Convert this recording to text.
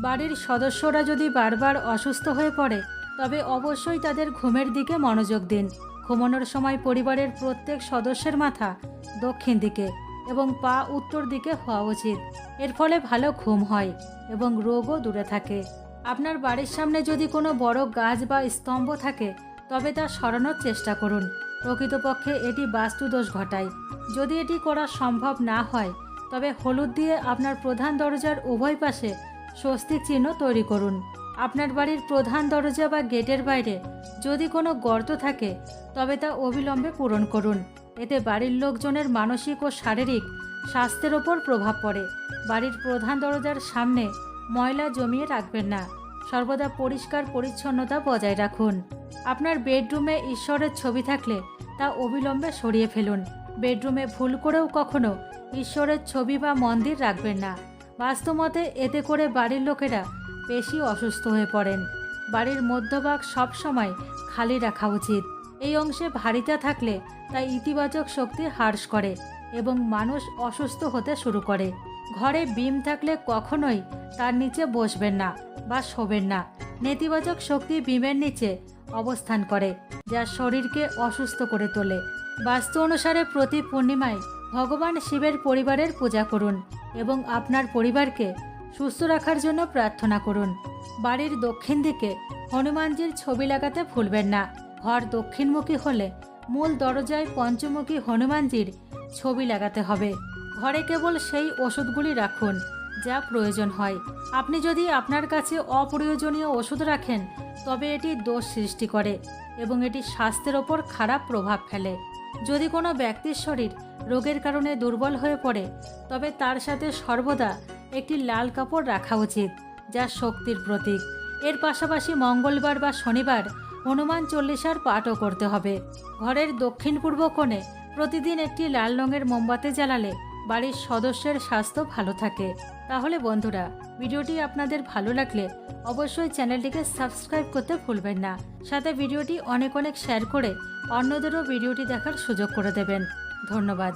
বাড়ির সদস্যরা যদি বারবার অসুস্থ হয়ে পড়ে, তবে অবশ্যই তাদের ঘুমের দিকে মনোযোগ দিন। ঘুমানোর সময় পরিবারের প্রত্যেক সদস্যের মাথা দক্ষিণ দিকে এবং পা উত্তর দিকে হওয়া উচিত। এর ফলে ভালো ঘুম হয় এবং রোগও দূরে থাকে। আপনার বাড়ির সামনে যদি কোনো বড় গাছ বা স্তম্ভ থাকে, তবে তা সরানোর চেষ্টা করুন। প্রকৃতপক্ষে এটি বাস্তুদোষ ঘটায়। যদি এটি করা সম্ভব না হয়, তবে হলুদ দিয়ে আপনার প্রধান দরজার উভয় পাশে স্বস্তিক চিহ্ন তৈরি করুন। আপনার বাড়ির প্রধান দরজা বা গেটের বাইরে যদি কোনো গর্ত থাকে, তবে তা অবিলম্বে পূরণ করুন। এতে বাড়ির লোকজনের মানসিক ও শারীরিক স্বাস্থ্যের ওপর প্রভাব পড়ে। বাড়ির প্রধান দরজার সামনে ময়লা জমিয়ে রাখবেন না। সর্বদা পরিষ্কার পরিচ্ছন্নতা বজায় রাখুন। আপনার বেডরুমে ঈশ্বরের ছবি থাকলে তা অবিলম্বে সরিয়ে ফেলুন। বেডরুমে ভুল করেও কখনো ঈশ্বরের ছবি বা মন্দির রাখবেন না। বাস্তবমতে এতে করে বাড়ির লোকেরা বেশি অসুস্থ হয়ে পড়েন। বাড়ির মধ্যভাগ সবসময় খালি রাখা উচিত। এই অংশে ভারিতা থাকলে তা ইতিবাচক শক্তি হ্রাস করে এবং মানুষ অসুস্থ হতে শুরু করে। ঘরে বিম থাকলে কখনোই তার নিচে বসবেন না বা শোবেন না। নেতিবাচক শক্তি বিমের নিচে অবস্থান করে, যা শরীরকে অসুস্থ করে তোলে। বাস্তু অনুসারে প্রতি পূর্ণিমায় ভগবান শিবের পরিবারের পূজা করুন। এবং আপনার পরিবারকে সুস্থ রাখার জন্য প্রার্থনা করুন। বাড়ির দক্ষিণ দিকে হনুমানজির ছবি লাগাতে ভুলবেন না। ঘর দক্ষিণমুখী হলে মূল দরজায় পঞ্চমুখী হনুমানজির ছবি লাগাতে হবে। ঘরে কেবল সেই ওষুধগুলি রাখুন, যা প্রয়োজন হয়। আপনি যদি আপনার কাছে অপ্রয়োজনীয় ওষুধ রাখেন, তবে এটি দোষ সৃষ্টি করে এবং এটি স্বাস্থ্যের ওপর খারাপ প্রভাব ফেলে। যদি কোনো ব্যক্তির শরীর রোগের কারণে দুর্বল হয়ে পড়ে, তবে তার সাথে সর্বদা একটি লাল কাপড় রাখা উচিত, যা শক্তির প্রতীক। এর পাশাপাশি মঙ্গলবার বা শনিবার হনুমান চল্লিশার পাঠও করতে হবে। ঘরের দক্ষিণ পূর্ব কোণে প্রতিদিন একটি লাল রঙের মোমবাতি জ্বালালে বাড়ির সদস্যের স্বাস্থ্য ভালো থাকে। তাহলে বন্ধুরা, ভিডিওটি আপনাদের ভালো লাগলে অবশ্যই চ্যানেলটিকে সাবস্ক্রাইব করতে ভুলবেন না। সাথে ভিডিওটি অনেক অনেক শেয়ার করে অন্যদেরও ভিডিওটি দেখার সুযোগ করে দেবেন। ধন্যবাদ।